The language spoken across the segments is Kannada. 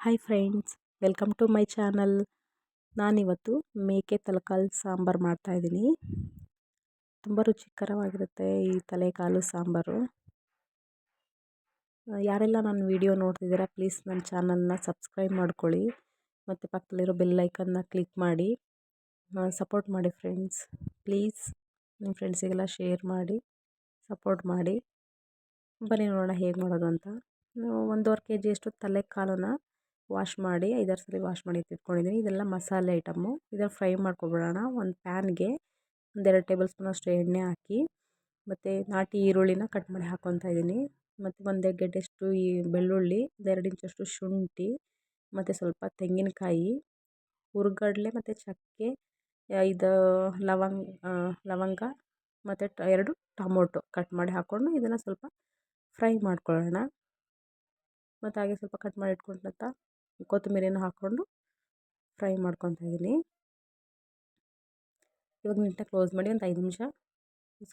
Hi friends welcome to my channel ನಾನಿವತ್ತು ಮೇಕೆ ತಲೆಕಾಲು ಸಾಂಬಾರು ಮಾಡ್ತಾಯಿದ್ದೀನಿ ತುಂಬ ರುಚಿಕರವಾಗಿರುತ್ತೆ ಈ ತಲೆಕಾಲು ಸಾಂಬಾರು. ಯಾರೆಲ್ಲ ನನ್ನ ವಿಡಿಯೋ ನೋಡ್ತಿದ್ದೀರಾ ಪ್ಲೀಸ್ ನನ್ನ ಚಾನಲ್ನ ಸಬ್ಸ್ಕ್ರೈಬ್ ಮಾಡ್ಕೊಳ್ಳಿ. ಮತ್ತು ಪಕ್ಕದಲ್ಲಿರೋ ಬೆಲ್ ಐಕನ್ನ ಕ್ಲಿಕ್ ಮಾಡಿ. ಸಪೋರ್ಟ್ ಮಾಡಿ ಫ್ರೆಂಡ್ಸ್ ಪ್ಲೀಸ್ ನಿಮ್ಮ ಫ್ರೆಂಡ್ಸಿಗೆಲ್ಲ ಶೇರ್ ಮಾಡಿ ಸಪೋರ್ಟ್ ಮಾಡಿ. ಬನ್ನಿ ನೋಡೋಣ ಹೇಗೆ ಮಾಡೋದು ಅಂತ. ಒಂದೂವರೆ ಕೆ ಜಿಯಷ್ಟು ತಲೆ ಕಾಲನ್ನು ವಾಶ್ ಮಾಡಿ, ಐದಾರು ಸಲ ವಾಶ್ ಮಾಡಿ ಇಟ್ಕೊಂಡಿದ್ದೀನಿ ಇದೆಲ್ಲ ಮಸಾಲೆ ಐಟಮು ಇದನ್ನು ಫ್ರೈ ಮಾಡ್ಕೊಬಿಡೋಣ. ಒಂದು ಪ್ಯಾನ್ಗೆ ಒಂದೆರಡು ಟೇಬಲ್ ಸ್ಪೂನಷ್ಟು ಎಣ್ಣೆ ಹಾಕಿ, ಮತ್ತು ನಾಟಿ ಈರುಳ್ಳಿನ ಕಟ್ ಮಾಡಿ ಹಾಕ್ಕೊತಾ ಇದ್ದೀನಿ ಮತ್ತು ಒಂದು ಗೆಡ್ಡೆಷ್ಟು ಈ ಬೆಳ್ಳುಳ್ಳಿ ಒಂದೆರಡು ಇಂಚಷ್ಟು ಶುಂಠಿ, ಮತ್ತು ಸ್ವಲ್ಪ ತೆಂಗಿನಕಾಯಿ, ಹುರ್ಗಡ್ಲೆ ಮತ್ತು ಚಕ್ಕೆ ಇದು ಲವಂಗ ಲವಂಗ, ಮತ್ತು ಟ, ಎರಡು ಟೊಮೊಟೊ ಕಟ್ ಮಾಡಿ ಹಾಕ್ಕೊಂಡು ಇದನ್ನು ಸ್ವಲ್ಪ ಫ್ರೈ ಮಾಡ್ಕೊಳ್ಳೋಣ. ಮತ್ತು ಹಾಗೆ ಸ್ವಲ್ಪ ಕಟ್ ಮಾಡಿ ಇಟ್ಕೊಂಡಂಥ ಕೊತ್ತಂಬರಿನ ಹಾಕ್ಕೊಂಡು ಫ್ರೈ ಮಾಡ್ಕೊತಾ ಇದ್ದೀನಿ. ಇವಾಗ ನೀಟಾಗಿ ಕ್ಲೋಸ್ ಮಾಡಿ ಒಂದು ಐದು ನಿಮಿಷ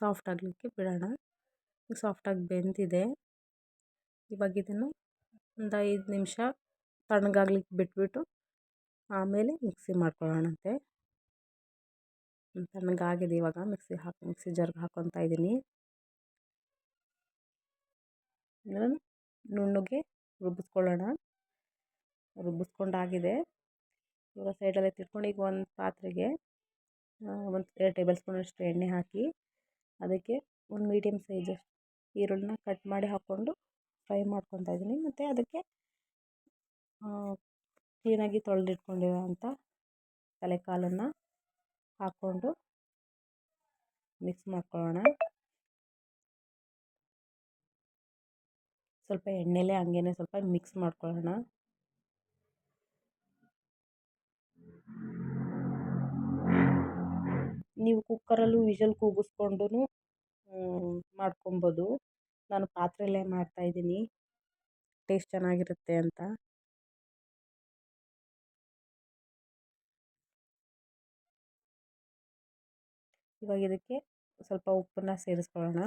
ಸಾಫ್ಟ್ ಆಗಲಿಕ್ಕೆ ಬಿಡೋಣ. ಸಾಫ್ಟಾಗಿ ಬೆಂದಿದೆ. ಇವಾಗ ಇದನ್ನು ಒಂದು ಐದು ನಿಮಿಷ ತಣ್ಣಗಾಗ್ಲಿಕ್ಕೆ ಬಿಟ್ಬಿಟ್ಟು ಆಮೇಲೆ ಮಿಕ್ಸಿ ಮಾಡ್ಕೊಳ್ಳೋಣಂತೆ. ತಣ್ಣಗಾಗಿದೆ ಇವಾಗ, ಮಿಕ್ಸಿ ಹಾಕಿ, ಮಿಕ್ಸಿ ಜಾರ್ಗೆ ಹಾಕ್ಕೊತಾ ಇದ್ದೀನಿ. ನುಣ್ಣಗೆ ರುಬ್ಬಿಸ್ಕೊಳ್ಳೋಣ. ರುಬ್ಬಿಸ್ಕೊಂಡಾಗಿದೆ. ಇವಾಗ ಸೈಡಲ್ಲಿ ತಿರ್ಕೊಂಡು ಈಗ ಒಂದು ಪಾತ್ರೆಗೆ ಒಂದು ಎರಡು ಟೇಬಲ್ ಸ್ಪೂನಷ್ಟು ಎಣ್ಣೆ ಹಾಕಿ, ಅದಕ್ಕೆ ಒಂದು ಮೀಡಿಯಮ್ ಸೈಜ್ ಈರುಳ್ಳಿನ ಕಟ್ ಮಾಡಿ ಹಾಕ್ಕೊಂಡು ಫ್ರೈ ಮಾಡ್ಕೊತಾ ಇದ್ದೀನಿ. ಮತ್ತು ಅದಕ್ಕೆ ಕ್ಲೀನಾಗಿ ತೊಳೆದಿಟ್ಕೊಂಡಿರೋಂಥ ತಲೆಕಾಲನ್ನು ಹಾಕ್ಕೊಂಡು ಮಿಕ್ಸ್ ಮಾಡ್ಕೊಳ್ಳೋಣ. ಸ್ವಲ್ಪ ಎಣ್ಣೆಲೇ ಹಂಗೇನೆ ಸ್ವಲ್ಪ ಮಿಕ್ಸ್ ಮಾಡ್ಕೊಳ್ಳೋಣ. ನೀವು ಕುಕ್ಕರಲ್ಲೂ ವಿಷಲ್ ಕೂಗಿಸ್ಕೊಂಡು ಮಾಡ್ಕೊಬೋದು. ನಾನು ಪಾತ್ರೆಯಲ್ಲೇ ಮಾಡ್ತಾಯಿದ್ದೀನಿ ಟೇಸ್ಟ್ ಚೆನ್ನಾಗಿರುತ್ತೆ ಅಂತ. ಇವಾಗ ಇದಕ್ಕೆ ಸ್ವಲ್ಪ ಉಪ್ಪನ್ನು ಸೇರಿಸ್ಕೊಳ್ಳೋಣ.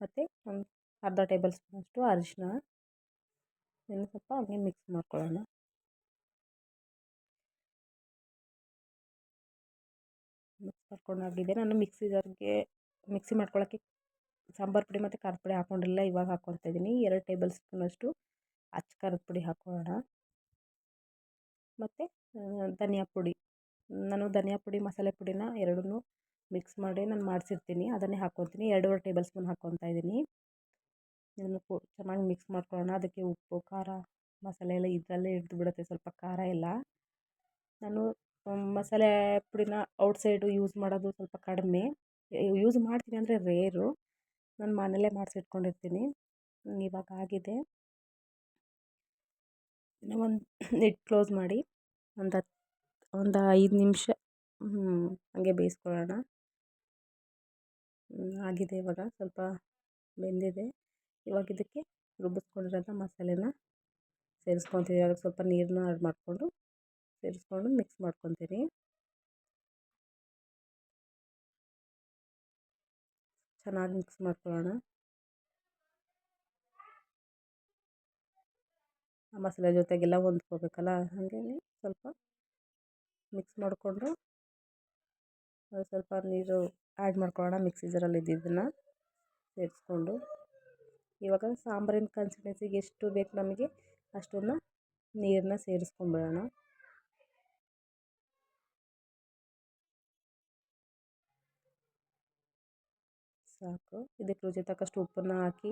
ಮತ್ತು ಒಂದು ಅರ್ಧ ಟೇಬಲ್ ಸ್ಪೂನಷ್ಟು ಅರಿಶಿನ ಇನ್ನು ಸ್ವಲ್ಪ ಹಂಗೆ ಮಿಕ್ಸ್ ಮಾಡ್ಕೊಳ್ಳೋಣ. ಮಾಡ್ಕೊಂಡಾಗಿದೆ ನಾನು ಮಿಕ್ಸಿ ಜಾರ್ಗೆ ಮಿಕ್ಸಿ ಮಾಡ್ಕೊಳ್ಳೋಕ್ಕೆ ಸಾಂಬಾರು ಪುಡಿ ಮತ್ತು ಖಾರದ ಪುಡಿ ಹಾಕ್ಕೊಂಡಿಲ್ಲ ಇವಾಗ ಹಾಕ್ಕೊತಾ ಇದ್ದೀನಿ. ಎರಡು ಟೇಬಲ್ ಸ್ಪೂನಷ್ಟು ಅಚ್ಚ ಖಾರದ ಪುಡಿ ಹಾಕ್ಕೊಳ್ಳೋಣ ಮತ್ತು ಧನಿಯಾ ಪುಡಿ. ನಾನು ಧನಿಯಾ ಪುಡಿ, ಮಸಾಲೆ ಪುಡಿನ ಎರಡನ್ನೂ ಮಿಕ್ಸ್ ಮಾಡಿ ನಾನು ಮಾಡಿಸಿರ್ತೀನಿ. ಅದನ್ನೇ ಹಾಕ್ಕೊತೀನಿ ಎರಡೂವರೆ ಟೇಬಲ್ ಸ್ಪೂನ್ ಹಾಕ್ಕೊತಾ ಇದ್ದೀನಿ. ಇದನ್ನು ಚೆನ್ನಾಗಿ ಮಿಕ್ಸ್ ಮಾಡ್ಕೊಳ್ಳೋಣ. ಅದಕ್ಕೆ ಉಪ್ಪು, ಖಾರ, ಮಸಾಲೆ ಎಲ್ಲ ಇದರಲ್ಲೇ ಹಿಡಿದು ಬಿಡುತ್ತೆ. ಸ್ವಲ್ಪ ಖಾರ ಎಲ್ಲ ನಾನು ಮಸಾಲೆ ಪುಡಿನ ಔಟ್ಸೈಡು ಯೂಸ್ ಮಾಡೋದು ಸ್ವಲ್ಪ ಕಡಿಮೆ. ಯೂಸ್ ಮಾಡ್ತೀನಿ ಅಂದರೆ ರೇರು. ನಾನು ಮನೆಯಲ್ಲೇ ಮಾಡಿಸಿಟ್ಕೊಂಡಿರ್ತೀನಿ. ಇವಾಗ ಆಗಿದೆ. ಒಂದು ನೆಟ್ ಕ್ಲೋಸ್ ಮಾಡಿ ಒಂದು ಹತ್ತು ಒಂದು ಐದು ನಿಮಿಷ ಹಾಗೆ ಬೇಯಿಸ್ಕೊಳ್ಳೋಣ. ಆಗಿದೆ ಇವಾಗ. ಸ್ವಲ್ಪ ಬೆಂದಿದೆ. ಇವಾಗ ಇದಕ್ಕೆ ರುಬ್ಬಿಸ್ಕೊಂಡಿರೋಂಥ ಮಸಾಲೆನ ಸೇರಿಸ್ಕೊತೀವಿ. ಅದಕ್ಕೆ ಸ್ವಲ್ಪ ನೀರನ್ನ ಆ್ಯಡ್ ಮಾಡಿಕೊಂಡು ಸೇರಿಸ್ಕೊಂಡು ಮಿಕ್ಸ್ ಮಾಡ್ಕೊತೀನಿ ಚೆನ್ನಾಗಿ ಮಿಕ್ಸ್ ಮಾಡ್ಕೊಳ್ಳೋಣ. ಮಸಾಲೆ ಜೊತೆಗೆಲ್ಲ ಹೊಂದ್ಕೋಬೇಕಲ್ಲ ಹಾಗೇ ಸ್ವಲ್ಪ ಮಿಕ್ಸ್ ಮಾಡಿಕೊಂಡು ಸ್ವಲ್ಪ ನೀರು ಆ್ಯಡ್ ಮಾಡ್ಕೊಳ್ಳೋಣ ಮಿಕ್ಸಿ ಜಾರಲ್ಲಿ ಇದ್ದಿದ್ದನ್ನು ಸೇರಿಸ್ಕೊಂಡು. ಇವಾಗ ಸಾಂಬಾರಿನ ಕನ್ಸಿಸ್ಟೆನ್ಸಿಗೆ ಎಷ್ಟು ಬೇಕು ನಮಗೆ ಅಷ್ಟನ್ನು ನೀರನ್ನ ಸೇರಿಸ್ಕೊಂಬಿಡೋಣ. ಸಾಕು. ಇದಕ್ಕೆ ರುಚಿ ತಕ್ಕಷ್ಟು ಉಪ್ಪನ್ನು ಹಾಕಿ